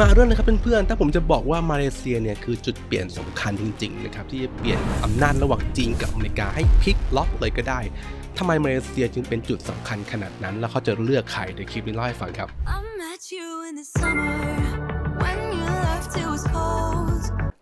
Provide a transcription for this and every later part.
มาเรื่องนะครับเพื่อนๆถ้าผมจะบอกว่ามาเลเซียเนี่ยคือจุดเปลี่ยนสำคัญจริงๆนะครับที่จะเปลี่ยนอำนาจระหว่างจีนกับอเมริกาให้พลิกล็อกเลยก็ได้ทำไมมาเลเซียจึงเป็นจุดสำคัญขนาดนั้น แล้วเขาจะเลือกใครในคลิปนี้เล่าให้ฟังครับ I met you in the summer when you left it was cold.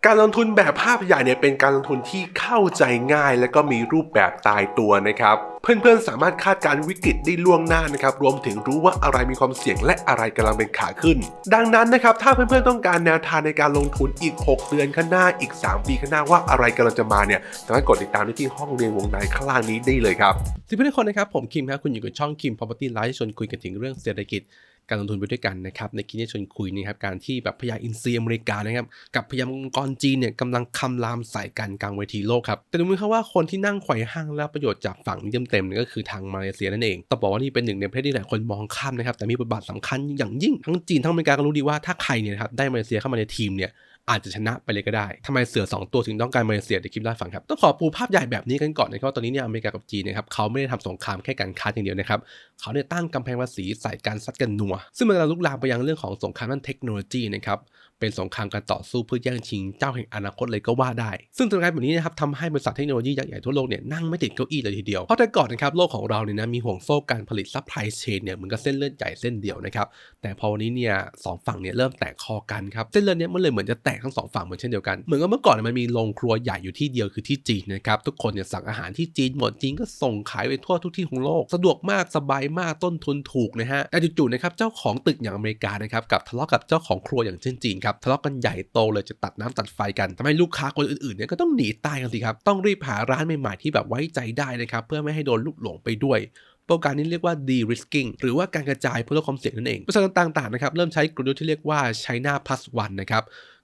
การลงทุนแบบภาพใหญ่เนี่ยเป็นการลงทุนที่เข้าใจง่าย และก็มีรูปแบบตายตัวนะครับ เพื่อนๆสามารถคาดการวิกฤตได้ล่วงหน้านะครับ รวมถึงรู้ว่าอะไรมีความเสี่ยงและอะไรกำลังเป็นขาขึ้น ดังนั้นนะครับ ถ้าเพื่อนๆต้องการแนวทางในการลงทุนอีก 6 เดือนข้างหน้าอีก 3 ปีข้างหน้าว่าอะไรกำลังจะมาเนี่ยสามารถกดติดตามได้ที่ห้องเรียนวงในข้างล่างนี้ได้เลยครับสวัสดีทุกคนนะครับผมคิมครับคุณอยู่กับช่องคิม Property Life ชวนคุยกันถึงเรื่องเศรษฐกิจ การลงทุนไปด้วยกันนะครับในคลิปนี้ชวนคุยนะครับการที่แบบพญาอินทรีอเมริกานะครับกับพญามังกรจีนเนี่ยกำลังคำรามใส่กันกลางเวทีโลกครับแต่ดูเหมือนครับว่าคนที่นั่งไขว่ห้างและประโยชน์จากฝั่งนี้เต็มๆเนี่ก็คือทางมาเลเซียนั่นเองต้องบอกว่านี่เป็นหนึ่งในประเทศที่หลายคนมองข้ามนะครับแต่มีบทบาทสำคัญอย่างยิ่งทั้งจีนทั้งอเมริกาก็รู้ดีว่าถ้าใครเนี่ยนะครับได้มาเลเซียเข้ามาในทีมเนี่ยอาจจะชนะไปเลยก็ได้ ทำไมเสือ 2 ตัวถึงต้องการมาเลเซียเดี๋ยวคลิปเล่าให้ฟังครับ ต้องขอปูภาพใหญ่แบบนี้กันก่อนนะครับ ตอนนี้เนี่ยอเมริกากับจีนนะครับเขาไม่ได้ทำสงครามแค่การค้าอย่างเดียวนะครับ เขาเนี่ยตั้งกำแพงภาษีใส่การซัดกันนัว ซึ่งมันกำลังลุกลามไปยังเรื่องของสงครามด้านเทคโนโลยีนะครับเป็นสงครามการต่อสู้เพื่อแย่งชิงเจ้าแห่งอนาคตเลยก็ว่าได้ ซึ่งสถานการณ์แบบนี้นะครับทำให้บริษัทเทคโนโลยียักษ์ใหญ่ทั่วโลกเนี่ยนั่งไม่ติดเก้าอี้เลยทีเดียว เพราะแต่ก่อนนะครับโลกของเราเนี่ยนะมีห่วงโซ่การผลิตซัพพลายเชนเนี่ยเหมือนกับเส้นเลือดใหญ่เส้นเดียวนะครับ แต่พอวันนี้เนี่ยสองฝั่งเนี่ยเริ่มแตกคอกันครับ เส้นเลือดเนี่ยมันเลยเหมือนจะแตกทั้งสองฝั่งเหมือนเช่นเดียวกัน เหมือนกับเมื่อก่อนมันมีโรงครัวใหญ่อยู่ที่เดียวคือที่จีนนะครับ ทุกคนเนี่ยสั่งอาหารที่จีนหมดจีนก็ส่งขายไปทั่วทุกที่ของโลก สะดวกมากสบายมากต้นทุนถูกนะฮะแต่จู่ๆนะครับเจ้าของตึกอย่างอเมริกานะครับกับทะเลาะกับเจ้าของครัวอย่างเช่นจีนครับทะเลาะกันใหญ่โตเลยจะตัดน้ำตัดไฟกันทำให้ลูกค้าคนอื่นๆเนี่ยก็ต้องหนีตายกันสิครับต้องรีบหาร้านใหม่ๆที่แบบไว้ใจได้นะครับเพื่อไม่ให้โดนลูกหลงไปด้วยโปรแกรมนี้เรียกว่า de-risking หรือว่าการกระจายเพื่อลดความเสี่ยงนั่นเองบริษัทต่างๆนะครับเริ่มใช้กลยุทธ์ที่เรียกว่า China plus one นะครับ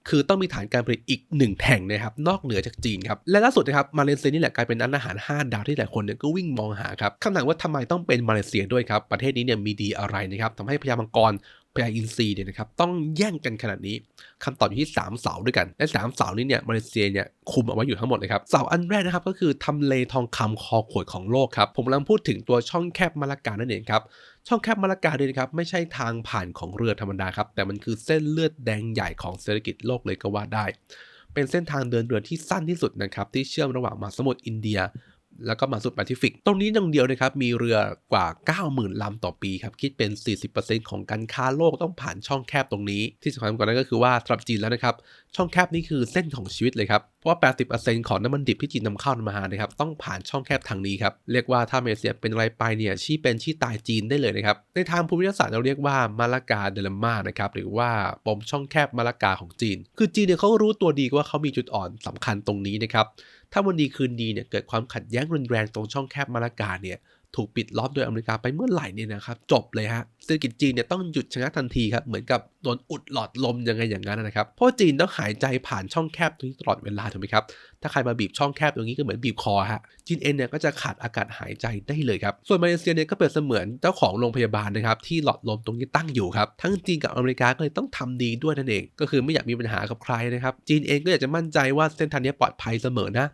คือต้องมีฐานการผลิตอีกหนึ่งแห่งนะครับนอกเหนือจากจีนครับและล่าสุดนะครับมาเลเซียนี่แหละกลายเป็นร้านอาหาร 5 ดาวที่หลายคนเนี่ยก็วิ่งมองหาครับคำถามว่าทำไมต้องเป็นมาเลเซียด้วยครับประเทศนี้เนี่ยมีดีอะไรนะครับทำให้พญามังกรพญาอินทรีเนี่ยนะครับต้องแย่งกันขนาดนี้คำตอบอยู่ที่ 3 เสาด้วยกันและ3เสานี้เนี่ยมาเลเซียเนี่ยคุมเอาไว้อยู่ทั้งหมดเลยครับเสาอันแรกนะครับก็คือทำเลทองคำคอขวดของโลกครับผมกำลังพูดถึงตัวช่องแคบมาลากานั่นเองครับ ช่องแคบมาลากาด้วยนะครับไม่ใช่ทางผ่านของเรือธรรมดาครับแต่มันคือเส้นเลือดแดงใหญ่ของเศรษฐกิจโลกเลยก็ว่าได้ เป็นเส้นทางเดินเรือที่สั้นที่สุดนะครับที่เชื่อมระหว่างมหาสมุทรอินเดีย แล้วก็มาสมุทรแปซิฟิก ตรงนี้อย่างเดียวนะครับ มีเรือกว่า 90,000 ลำต่อปีครับ คิดเป็น 40%ของการค้าโลกต้องผ่านช่องแคบตรงนี้ ที่สำคัญกว่านั้นก็คือว่าสำหรับจีนแล้วนะครับ ช่องแคบนี้คือเส้นของชีวิตเลยครับ เพราะว่า 80%ของน้ำมันดิบที่จีนนำเข้ามานะครับ ต้องผ่านช่องแคบทางนี้ครับ เรียกว่าถ้ามาเลเซียเป็นอะไรไปเนี่ย ชี้เป็นชี้ตายจีนได้เลยนะครับ ในทางภูมิศาสตร์เราเรียกว่ามาลากาเดลม่านะครับ หรือว่าปมช่องแคบมาลากาของจีน คือจีนเนี่ยเขารู้ตัวดีว่าเขามีจุดอ่อนสำคัญตรงนี้นะครับ ถ้าวันดีคืนดีเนี่ยเกิดความขัดแย้งรุนแรงตรงช่องแคบมาลากาเนี่ย ถูกปิดล้อมโดยอเมริกาไปเมื่อไหร่เนี่ยนะครับจบเลยฮะเศรษฐกิจจีนเนี่ยต้องหยุดชะงักทันทีครับเหมือนกับโดนอุดหลอดลมยังไงอย่างนั้นนะครับเพราะจีนต้องหายใจผ่านช่องแคบตรงนี้ตลอดเวลาถูกไหมครับถ้าใครมาบีบช่องแคบตรงนี้ก็เหมือนบีบคอฮะจีนเองเนี่ยก็จะขาดอากาศหายใจได้เลยครับส่วนมาเลเซียเนี่ยก็เปรียบเสมือนเจ้าของโรงพยาบาลนะครับที่หลอดลมตรงนี้ตั้งอยู่ครับทั้งจีนกับอเมริกาก็เลยต้องทำดีด้วยนั่นเอง ก็คือไม่อยากมีปัญหากับใครนะครับจีนเองก็อยากจะมั่นใจว่าเส้นทางนี้ปลอดภัยเสมอนะ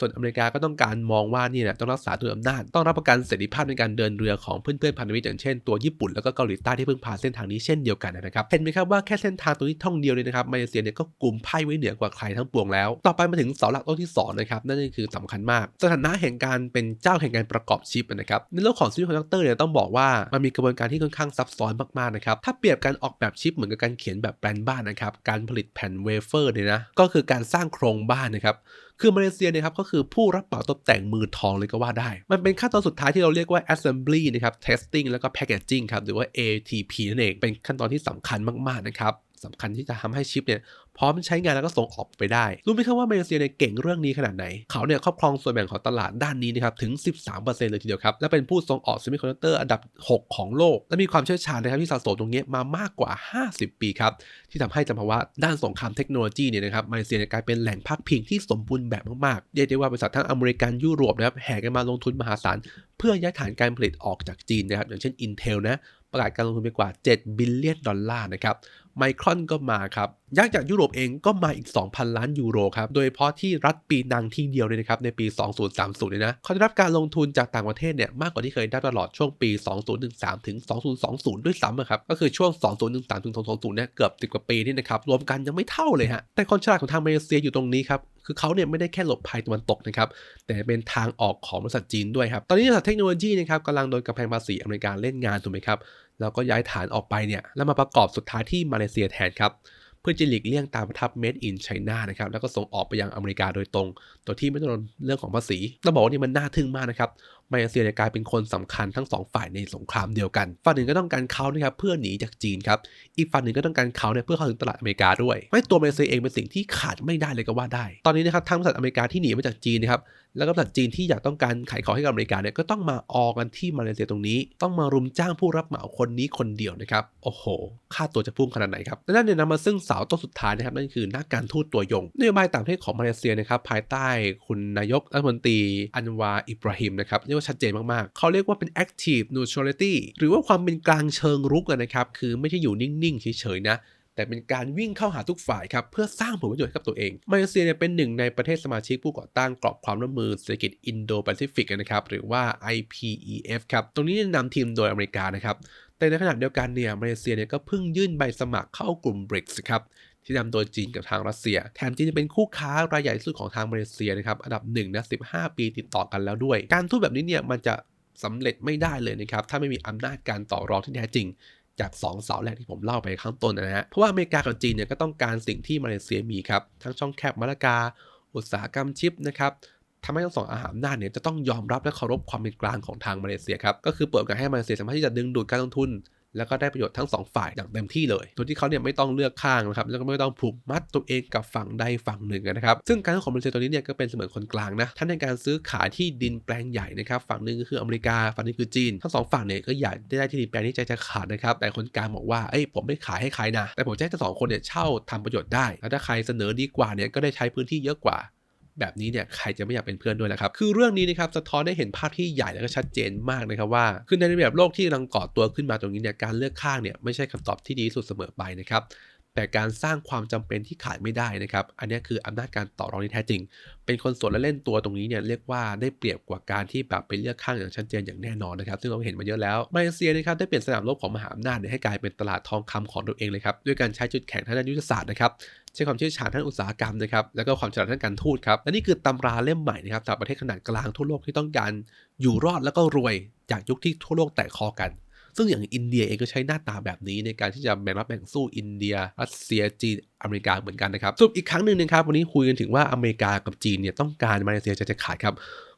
ส่วนอเมริกาก็ต้องการมองว่านี่แหละต้องรักษาตัวอำนาจ ต้องรับประกันเสรีภาพในการเดินเรือของเพื่อนๆพันธมิตรอย่างเช่นตัวญี่ปุ่นแล้วก็เกาหลีใต้ที่เพิ่งผ่านเส้นทางนี้เช่นเดียวกันนะครับเห็นไหมครับว่าแค่เส้นทางตรงนี้ท่องเดียวเลยนะครับมาเลเซียเนี่ยก็กลุ่มไพ่ไว้เหนือกว่าใครทั้งปวงแล้ว ต่อไปมาถึงเสาหลักต้นที่สองนะครับนั่นคือสำคัญมาก สถานะแห่งการเป็นเจ้าแห่งการประกอบชิปนะครับในโลกของซิมิคอนดักเตอร์เนี่ยต้องบอกว่ามันมีกระบวนการที่ค่อนข้างซับซ้อนมากๆนะครับถ้าเปรียบการออกแบบชิปเหมือนกับการเขียนแบบแปลนบ้านนะครับการผลิตแผ่นเวเฟอร์เนี่ยนะก็คือการสร้างโครงบ้านนะครับ คือมาเลเซียเนี่ยครับก็คือผู้รับเหมาตกแต่งมือทองเลยก็ว่าได้ มันเป็นขั้นตอนสุดท้ายที่เราเรียกว่า assembly นะครับ testing แล้วก็ packaging ครับหรือว่า ATP นั่นเองเป็นขั้นตอนที่สำคัญมากๆนะครับ สำคัญที่จะทำให้ชิปเนี่ยพร้อมใช้งานแล้วก็ส่งออกไปได้ รู้ไหมครับว่ามาเลเซียเนี่ยเก่งเรื่องนี้ขนาดไหน เขาเนี่ยครอบครองส่วนแบ่งของตลาดด้านนี้นะครับถึง 13%เลยทีเดียวครับ และเป็นผู้ส่งออกเซมิคอนดักเตอร์อันดับ 6 ของโลก และมีความเชี่ยวชาญนะครับที่สะสมตรงนี้มามากกว่า 50 ปีครับ ที่ทำให้จำภาวะด้านสงครามเทคโนโลยีเนี่ยนะครับมาเลเซียเนี่ยกลายเป็นแหล่งพักพิงที่สมบูรณ์แบบมากๆเรียกได้ว่าบริษัททั้งอเมริกันยุโรปนะครับแห่กันมาลงทุนมหาศาลเพื่อย้ายฐานการผลิตออกจากจีนนะครับอย่างเช่น Intel นะประกาศการลงทุนไปกว่า 7 บิลเลียนดอลลาร์นะครับ ไมครอนก็มาครับยักษ์จากยุโรปเองก็มาอีก 2,000 ล้านยูโรครับโดยเฉพาะที่รัฐปีนังที่เดียวเลยนะครับในปี 2030เนี่ยนะเขาได้รับการลงทุนจากต่างประเทศเนี่ยมากกว่าที่เคยได้ตลอดช่วงปี 2013 ถึง 2020 ด้วยซ้ำครับก็คือช่วง 2013 ถึง 2020 เนี่ยเกือบ 10 กว่าปีนี่นะครับรวมกันยังไม่เท่าเลยฮะแต่คนฉลาดของทางมาเลเซียอยู่ตรงนี้ครับคือเขาเนี่ยไม่ได้แค่หลบภัยตะวันตกนะครับแต่เป็นทางออกของบริษัทจีนด้วยครับตอนนี้บริษัทเทคโนโลยีนะครับกำลังโดนกำแพงภาษีอเมริกาเล่นงานถูกไหมครับ แล้วก็ย้ายฐานออกไปเนี่ยแล้วมาประกอบสุดท้ายที่มาเลเซียแทนครับเพื่อจะหลีกเลี่ยงตามทับ Made in China นะครับแล้วก็ส่งออกไปยังอเมริกาโดยตรง ตัวที่ไม่ต้องโดนเรื่องของภาษีต้องบอกว่านี่มันน่าทึ่งมากนะครับมาเลเซียเนี่ยกลายเป็นคนสำคัญทั้งสองฝ่ายในสงครามเดียวกัน ฝั่งหนึ่งก็ต้องการเขานะครับเพื่อหนีจากจีนครับ อีกฝั่งหนึ่งก็ต้องการเขาเนี่ยเพื่อเข้าถึงตลาดอเมริกาด้วยไม่ตัวมาเลเซียเองเป็นสิ่งที่ขาดไม่ได้เลยก็ว่าได้ ตอนนี้นะครับทั้งบริษัทอเมริกาที่หนีมาจากจีนนะครับแล้วก็บริษัทจีนที่อยากต้องการขายของให้กับอเมริกาเนี่ยก็ต้องมาออกันที่มาเลเซียตรงนี้ ต้องมารุมจ้างผู้รับเหมาคนนี้คนเดียวนะครับโอ้โห ค่าตัวจะพุ่งขนาดไหนครับและนั่นเนี่ยนำมาซึ่งสาวต้นสุดท้ายนะครับนั่นคือนักการทูตตัวยงนโยบายต่างประเทศของมาเลเซียนะครับภายใต้คุณนายกรัฐมนตรีอันวาอิบราฮิมนะครับเรียกว่าชัดเจนมากๆ เขาเรียกว่าเป็น active neutrality หรือว่าความเป็นกลางเชิงรุกนะครับ คือไม่ใช่อยู่นิ่งๆ เฉยๆนะแต่เป็นการวิ่งเข้าหาทุกฝ่ายครับเพื่อสร้างผลประโยชน์ให้กับตัวเอง มาเลเซียเนี่ยเป็นหนึ่งในประเทศสมาชิกผู้ก่อตั้งกรอบความร่วมมือเศรษฐกิจอินโดแปซิฟิกนะครับหรือว่า IPEF ครับตรงนี้นำทีมโดยอเมริกานะครับ แต่ในขณะเดียวกันเนี่ยมาเลเซียเนี่ยก็เพิ่งยื่นใบสมัครเข้ากลุ่ม BRICS ครับที่นำโดยจีนกับทางรัสเซีย แถมจีนจะเป็นคู่ค้ารายใหญ่สุดของทางมาเลเซียนะครับอันดับหนึ่งนะ15 ปีติดต่อกันแล้วด้วย การทูตแบบนี้เนี่ยมันจะสำเร็จไม่ได้เลยนะครับถ้าไม่มีอำนาจการต่อรองที่แท้จริงจาก2เสาแรกที่ผมเล่าไปข้างต้นนะฮะ เพราะว่าอเมริกากับจีนเนี่ยก็ต้องการสิ่งที่มาเลเซียมีครับ ทั้งช่องแคบมาลากา อุตสาหกรรมชิปนะครับ ทำให้ทั้งสองอาหารหน้าเนี่ยจะต้องยอมรับและเคารพความเป็นกลางของทางมาเลเซียครับก็คือเปิดโอกาสให้มาเลเซียสามารถที่จะดึงดูดการลงทุนแล้วก็ได้ประโยชน์ทั้งสองฝ่ายอย่างเต็มที่เลย โดยที่เขาเนี่ยไม่ต้องเลือกข้างนะครับ แล้วก็ไม่ต้องผูกมัดตัวเองกับฝั่งใดฝั่งหนึ่งนะครับ ซึ่งการของมาเลเซียตัวนี้เนี่ยก็เป็นเสมือนคนกลางนะ ท่านในการซื้อขายที่ดินแปลงใหญ่นะครับ ฝั่งหนึ่งก็คืออเมริกา ฝั่งนึงคือจีน ทั้งสองฝั่งเนี่ยก็อยากได้ที่ดินแปลงนี้ใจจะขาดนะครับ แต่คนกลางบอกว่า เอ้ย ผมไม่ขายให้ใครนะ แต่ผมจะให้ทั้งสองคนเนี่ยเช่าทำประโยชน์ได้ แล้วถ้าใครเสนอดีกว่าเนี่ย ก็ได้ใช้พื้นที่เยอะกว่า แบบนี้เนี่ยใครจะไม่อยากเป็นเพื่อนด้วยล่ะครับ คือเรื่องนี้นะครับสะท้อนได้เห็นภาพที่ใหญ่แล้วก็ชัดเจนมากนะครับว่าคือในแบบโลกที่กำลังก่อตัวขึ้นมาตรงนี้เนี่ยการเลือกข้างเนี่ยไม่ใช่คำตอบที่ดีสุดเสมอไปนะครับ แต่การสร้างความจำเป็นที่ขาดไม่ได้นะครับ อันนี้คืออำนาจการต่อรองที่แท้จริง เป็นคนสวนและเล่นตัวตรงนี้เนี่ยเรียกว่าได้เปรียบกว่าการที่แบบไปเลือกข้างอย่างชัดเจนอย่างแน่นอนนะครับ ซึ่งเราเห็นมาเยอะแล้ว มาเลเซียนะครับได้เปลี่ยนสนามรบของมหาอำนาจให้กลายเป็นตลาดทองคำของตัวเองเลยครับ ด้วยการใช้จุดแข็งทางด้านยุทธศาสตร์นะครับใช้ความเชี่ยวชาญทางอุตสาหกรรมนะครับ แล้วก็ความฉลาดทางการทูตครับ และนี่คือตำราเล่มใหม่นะครับสำหรับประเทศขนาดกลางทั่วโลกที่ต้องการอยู่รอดแล้วก็รวยจากยุคที่ทั่วโลกแตกคอกัน ซึ่งอย่างอินเดียเองก็ใช้หน้าตาแบบนี้ในการที่จะแบ่งรับแบ่งสู้อินเดียรัสเซียจีนอเมริกาเหมือนกันนะครับสรุปอีกครั้งหนึ่งนะครับวันนี้คุยกันถึงว่าอเมริกากับจีนเนี่ยต้องการมาเลเซียจะจะขาดครับ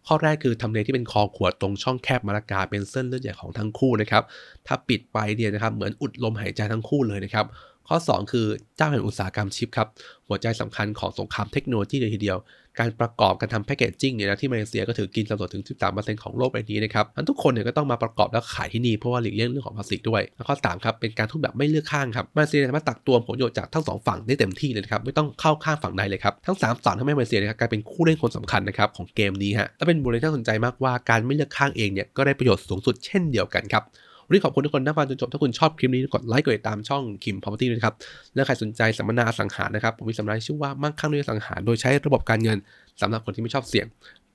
ข้อแรกคือทำเลที่เป็นคอขวดตรงช่องแคบมาลากาเป็นเส้นเลือดใหญ่ของทั้งคู่นะครับถ้าปิดไปเนี่ยนะครับเหมือนอุดลมหายใจทั้งคู่เลยนะครับ ข้อ 2 คือเจ้าแห่งอุตสาหกรรมชิปครับหัวใจสำคัญของสงครามเทคโนโลยีเลยทีเดียว การประกอบการทำแพคเกจจิ้งเนี่ยนะที่มาเลเซียก็ถือกินสัดส่วนถึง 13%ของโลกใบนี้นะครับทั้นทุกคนเนี่ยก็ต้องมาประกอบแล้วขายที่นี่เพราะว่าหลีกเลี่ยงเรื่องของภาษีด้วยแล้วข้อ3ครับเป็นการทุนแบบไม่เลือกข้างครับมาเลเซียสามารถตักตวงผลประโยชน์จากทั้งสองฝั่งได้เต็มที่เลยนะครับไม่ต้องเข้าข้างฝั่งใดเลยครับทั้ง3ฝั่งทำให้มาเลเซียนะครับกลายเป็นคู่เล่นคนสำคัญนะครับของเกมนี้ฮะและเป็นบทเรียนที่น่าสนใจมากว่าการไม่เลือกข้างเองเนี่ยก็ได้ประโยชน์สูงสุดเช่นเดียวกันครับ วันนี้ขอบคุณทุกคนที่ฟังจนจบ ถ้าคุณชอบคลิปนี้กดไลค์กดติดตามช่องคิมพาวเวอร์ตี้ด้วยนะครับ และใครสนใจสัมมนาอสังหารนะครับ ผมมีสัมมนาชื่อว่ามั่งคั่งด้วยสังหารโดยใช้ระบบการเงินสำหรับคนที่ไม่ชอบเสี่ยง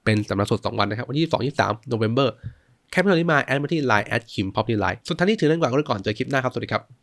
เป็นสัมมนาสด2วันนะครับ วันที่22 23 November แคปเท่านี้มาแอดมาที่ Line แอดคิมพาวเวอร์ตี้ไลน์สุดท้ายนี้ถือเรื่องกว่าก็ก่อนเจอคลิปหน้าครับสวัสดีครับ